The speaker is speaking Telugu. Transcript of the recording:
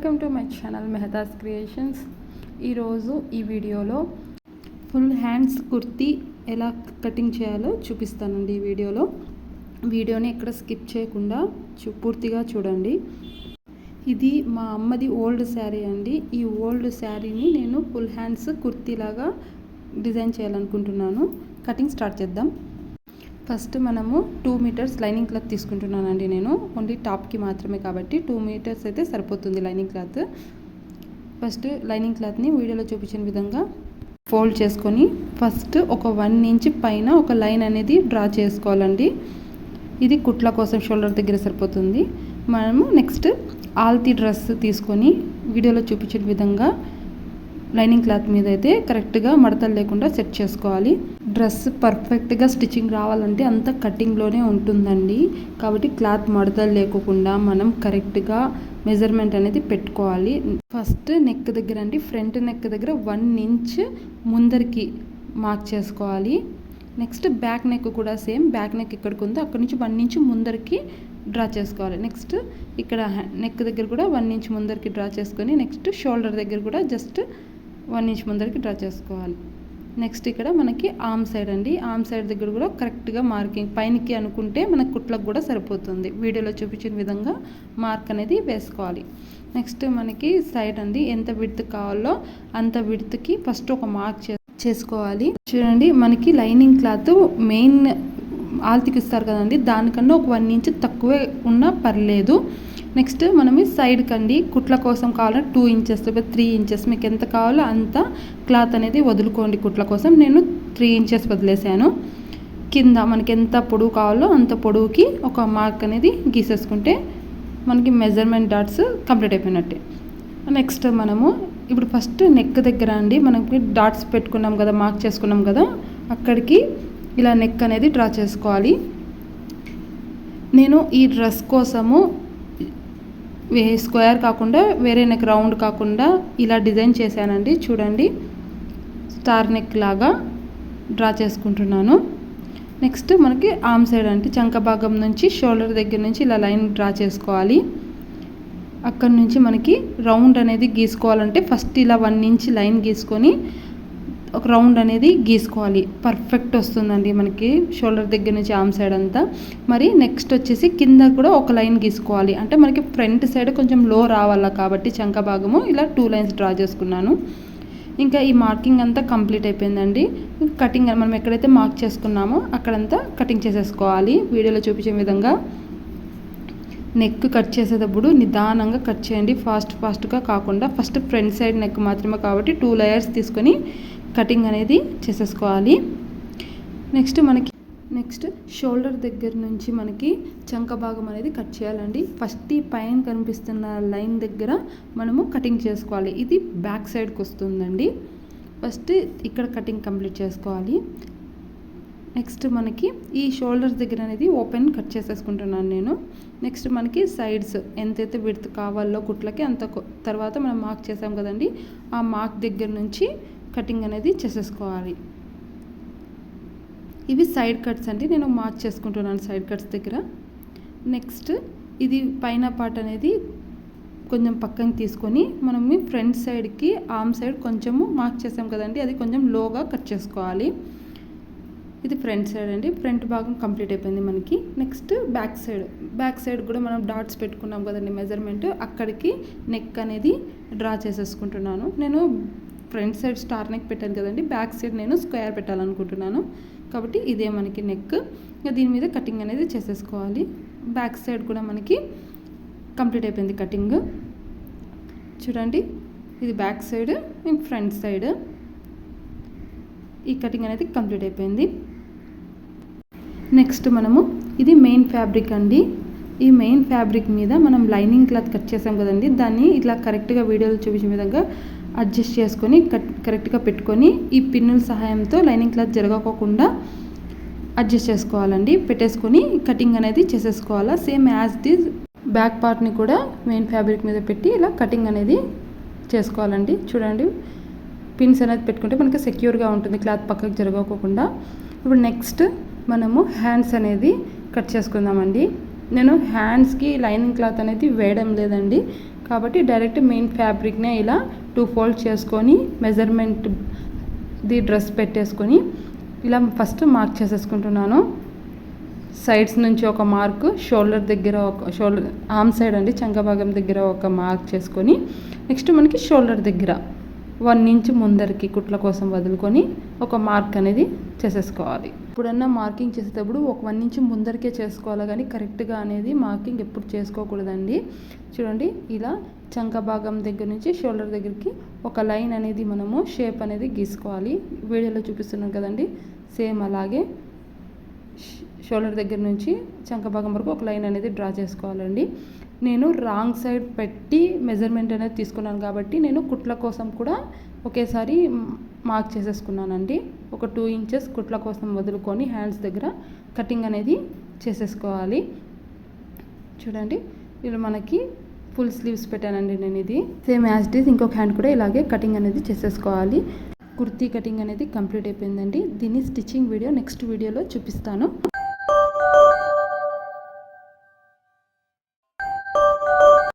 వెల్కమ్ టూ మెచ్ ఛానల్ మెహతాస్ క్రియేషన్స్ ఈరోజు ఈ వీడియోలో ఫుల్ హ్యాండ్స్ కుర్తీ ఎలా కటింగ్ చేయాలో చూపిస్తానండి ఈ వీడియోలో. వీడియోని ఎక్కడ స్కిప్ చేయకుండా చూ పూర్తిగా చూడండి. ఇది మా అమ్మది ఓల్డ్ శారీ అండి. ఈ ఓల్డ్ శారీని నేను ఫుల్ హ్యాండ్స్ కుర్తీలాగా డిజైన్ చేయాలనుకుంటున్నాను. కటింగ్ స్టార్ట్ చేద్దాం. ఫస్ట్ మనము టూ మీటర్స్ లైనింగ్ క్లాత్ తీసుకుంటున్నానండి నేను. ఓన్లీ టాప్కి మాత్రమే కాబట్టి టూ మీటర్స్ అయితే సరిపోతుంది లైనింగ్ క్లాత్ ఫస్ట్ లైనింగ్ క్లాత్ని వీడియోలో చూపించిన విధంగా ఫోల్డ్ చేసుకొని ఫస్ట్ ఒక వన్ ఇంచ్ పైన ఒక లైన్ అనేది డ్రా చేసుకోవాలండి. ఇది కుట్ల కోసం షోల్డర్ దగ్గర సరిపోతుంది. మనము నెక్స్ట్ ఆల్తీ డ్రెస్ తీసుకొని వీడియోలో చూపించిన విధంగా లైనింగ్ క్లాత్ మీద అయితే కరెక్ట్గా మడతలు లేకుండా సెట్ చేసుకోవాలి. డ్రెస్ పర్ఫెక్ట్గా స్టిచ్చింగ్ రావాలంటే అంత కటింగ్లోనే ఉంటుందండి. కాబట్టి క్లాత్ మడతలు లేకుండా మనం కరెక్ట్గా మెజర్మెంట్ అనేది పెట్టుకోవాలి. ఫస్ట్ నెక్ దగ్గర అండి ఫ్రంట్ నెక్ దగ్గర వన్ ఇంచ్ ముందరికి మార్క్ చేసుకోవాలి. నెక్స్ట్ బ్యాక్ నెక్ కూడా సేమ్ బ్యాక్ నెక్ ఎక్కడికి ఉందో అక్కడ నుంచి వన్ ఇంచ్ ముందరికి డ్రా చేసుకోవాలి. నెక్స్ట్ ఇక్కడ నెక్ దగ్గర కూడా వన్ ఇంచ్ ముందరికి డ్రా చేసుకొని నెక్స్ట్ షోల్డర్ దగ్గర కూడా జస్ట్ వన్ ఇంచ్ ముందరికి డ్రా చేసుకోవాలి. నెక్స్ట్ ఇక్కడ మనకి ఆమ్ సైడ్ అండి. ఆమ్ సైడ్ దగ్గర కూడా కరెక్ట్గా మార్కింగ్ పైనకి అనుకుంటే మన కుట్లకు కూడా సరిపోతుంది. వీడియోలో చూపించిన విధంగా మార్క్ అనేది వేసుకోవాలి. నెక్స్ట్ మనకి సైడ్ అండి. ఎంత విడుత్ కావాలో అంత విడ్త్కి ఫస్ట్ ఒక మార్క్ చేసుకోవాలి. చూడండి మనకి లైనింగ్ క్లాత్ మెయిన్ ఆల్తికి ఇస్తారు కదండి. దానికన్నా ఒక వన్ ఇంచ్ తక్కువే ఉన్నా పర్లేదు. నెక్స్ట్ మనం సైడ్ కండి కుట్ల కోసం కావాలంటే టూ ఇంచెస్ త్రీ ఇంచెస్ మీకు ఎంత కావాలో అంత క్లాత్ అనేది వదులుకోండి కుట్ల కోసం. నేను త్రీ ఇంచెస్ వదిలేసాను. కింద మనకి ఎంత పొడవు కావాలో అంత పొడవుకి ఒక మార్క్ అనేది గీసేసుకుంటే మనకి మెజర్మెంట్ డాట్స్ కంప్లీట్ అయిపోయినట్టే. నెక్స్ట్ మనము ఇప్పుడు ఫస్ట్ నెక్ దగ్గర అండి మనకి డాట్స్ పెట్టుకున్నాం కదా మార్క్ చేసుకున్నాం కదా అక్కడికి ఇలా నెక్ అనేది డ్రా చేసుకోవాలి. నేను ఈ డ్రెస్ కోసము స్క్వేర్ కాకుండా వేరే నెక్ రౌండ్ కాకుండా ఇలా డిజైన్ చేశానండి. చూడండి. స్టార్ నెక్ లాగా డ్రా చేసుకుంటున్నాను. నెక్స్ట్ మనకి ఆమ్ సైడ్ అంటే చంక భాగం నుంచి షోల్డర్ దగ్గర నుంచి ఇలా లైన్ డ్రా చేసుకోవాలి. అక్కడ నుంచి మనకి రౌండ్ అనేది గీసుకోవాలంటే ఫస్ట్ ఇలా వన్ ఇంచ్ లైన్ గీసుకొని ఒక రౌండ్ అనేది గీసుకోవాలి. పర్ఫెక్ట్ వస్తుందండి మనకి. షోల్డర్ దగ్గర నుంచి ఆమ్ సైడ్ అంతా. మరి నెక్స్ట్ వచ్చేసి కింద కూడా ఒక లైన్ గీసుకోవాలి. అంటే మనకి ఫ్రంట్ సైడ్ కొంచెం లో రావాలా కాబట్టి చంక భాగము ఇలా టూ లైన్స్ డ్రా చేసుకున్నాను. ఇంకా ఈ మార్కింగ్ అంతా కంప్లీట్ అయిపోయిందండి. కటింగ్ మనం ఎక్కడైతే మార్క్ చేసుకున్నామో అక్కడంతా కటింగ్ చేసేసుకోవాలి. వీడియోలో చూపించే విధంగా నెక్ కట్ చేసేటప్పుడు నిదానంగా కట్ చేయండి. ఫాస్ట్ ఫాస్ట్గా కాకుండా ఫస్ట్ ఫ్రంట్ సైడ్ నెక్ మాత్రమే కాబట్టి టూ లేయర్స్ తీసుకొని కటింగ్ అనేది చేసేసుకోవాలి. నెక్స్ట్ మనకి నెక్స్ట్ షోల్డర్ దగ్గర నుంచి మనకి చంక భాగం అనేది కట్ చేయాలండి. ఫస్ట్ ఈ పైన కనిపిస్తున్న లైన్ దగ్గర మనము కటింగ్ చేసుకోవాలి. ఇది బ్యాక్ సైడ్కి వస్తుందండి. ఫస్ట్ ఇక్కడ కటింగ్ కంప్లీట్ చేసుకోవాలి. నెక్స్ట్ మనకి ఈ షోల్డర్స్ దగ్గర అనేది ఓపెన్ కట్ చేసేసుకుంటున్నాను నేను. నెక్స్ట్ మనకి సైడ్స్ ఎంతైతే విడత్ కావాలో కుట్లకి అంత తర్వాత మనం మార్క్ చేసాం కదండి ఆ మార్క్ దగ్గర నుంచి కటింగ్ అనేది చేసేసుకోవాలి. ఇవి సైడ్ కట్స్ అండి నేను మార్క్ చేసుకుంటున్నాను సైడ్ కట్స్ దగ్గర. నెక్స్ట్ ఇది పైన పార్ట్ అనేది కొంచెం పక్కన తీసుకొని మనం ఫ్రంట్ సైడ్కి ఆమ్ సైడ్ కొంచెము మార్క్ చేసాం కదండి అది కొంచెం లోగా కట్ చేసుకోవాలి. ఇది ఫ్రంట్ సైడ్ అండి. ఫ్రంట్ భాగం కంప్లీట్ అయిపోయింది మనకి. Next back side. Back side కూడా మనం డాట్స్ పెట్టుకున్నాం కదండి మెజర్మెంట్. అక్కడికి నెక్ అనేది డ్రా చేసేసుకుంటున్నాను. నేను ఫ్రంట్ సైడ్ స్టార్ నెక్ పెట్టాను కదండి. బ్యాక్ సైడ్ నేను స్క్వేర్ పెట్టాలనుకుంటున్నాను. కాబట్టి ఇదే మనకి నెక్. దీని మీద కటింగ్ అనేది చేసేసుకోవాలి. బ్యాక్ సైడ్ కూడా మనకి కంప్లీట్ అయిపోయింది కటింగ్. చూడండి. ఇది బ్యాక్ సైడ్. Front side. ఈ కటింగ్ అనేది కంప్లీట్ అయిపోయింది. నెక్స్ట్ మనము ఇది మెయిన్ ఫ్యాబ్రిక్ అండి. ఈ మెయిన్ ఫ్యాబ్రిక్ మీద మనం లైనింగ్ క్లాత్ కట్ చేసాం కదండి. దాన్ని ఇట్లా కరెక్ట్గా వీడియోలో చూపించిన విధంగా అడ్జస్ట్ చేసుకొని కట్ కరెక్ట్గా పెట్టుకొని ఈ పిన్నుల సహాయంతో లైనింగ్ క్లాత్ జరగకోకుండా అడ్జస్ట్ చేసుకోవాలండి. పెట్టేసుకొని కటింగ్ అనేది చేసేసుకోవాలా. సేమ్ యాజ్ ది బ్యాక్ పార్ట్ని కూడా మెయిన్ ఫ్యాబ్రిక్ మీద పెట్టి ఇలా కటింగ్ అనేది చేసుకోవాలండి. చూడండి. పిన్స్ అనేది పెట్టుకుంటే మనకి సెక్యూర్గా ఉంటుంది క్లాత్ పక్కకు జరగకోకుండా. ఇప్పుడు నెక్స్ట్ మనము హ్యాండ్స్ అనేది కట్ చేసుకుందామండి. నేను హ్యాండ్స్కి లైనింగ్ క్లాత్ అనేది వేయడం లేదండి. కాబట్టి డైరెక్ట్ మెయిన్ ఫ్యాబ్రిక్నే ఇలా టూ ఫోల్డ్ చేసుకొని మెజర్మెంట్ ది డ్రెస్ పెట్టేసుకొని ఇలా ఫస్ట్ మార్క్ చేసేసుకుంటున్నాను. సైడ్స్ నుంచి ఒక మార్క్ షోల్డర్ దగ్గర ఒక షోల్డర్ ఆర్మ్ సైడ్ అండి చంకభాగం దగ్గర ఒక మార్క్ చేసుకొని నెక్స్ట్ మనకి షోల్డర్ దగ్గర. వన్ ఇంచ్ ముందరికి కుట్ల కోసం వదులుకొని ఒక మార్క్ అనేది చేసేసుకోవాలి. ఇప్పుడన్నా మార్కింగ్ చేసేటప్పుడు ఒక వన్ ఇంచ్ ముందరికే చేసుకోవాలి కానీ కరెక్ట్గా అనేది మార్కింగ్ ఎప్పుడు చేసుకోకూడదండి. చూడండి ఇలా చంక భాగం దగ్గర నుంచి షోల్డర్ దగ్గరికి ఒక లైన్ అనేది మనము షేప్ అనేది గీసుకోవాలి. వీడియోలో చూపిస్తున్నాం కదండి సేమ్ అలాగే షోల్డర్ దగ్గర నుంచి చంక భాగం వరకు ఒక లైన్ అనేది డ్రా చేసుకోవాలండి. నేను రాంగ్ సైడ్ పెట్టి మెజర్మెంట్ అనేది తీసుకున్నాను కాబట్టి నేను కుట్ల కోసం కూడా ఒకేసారి మార్క్ చేసేసుకున్నానండి. ఒక టూ ఇంచెస్ కుట్ల కోసం వదులుకొని హ్యాండ్స్ దగ్గర కటింగ్ అనేది చేసేసుకోవాలి. చూడండి ఇలా మనకి ఫుల్ స్లీవ్స్ పెట్టానండి నేను ఇది. సేమ్ యాజ్ ఇట్ ఈస్ ఇంకొక హ్యాండ్ కూడా ఇలాగే కటింగ్ అనేది చేసేసుకోవాలి. కుర్తీ కటింగ్ అనేది కంప్లీట్ అయిపోయిందండి. దీన్ని స్టిచ్చింగ్ వీడియో నెక్స్ట్ వీడియోలో చూపిస్తాను.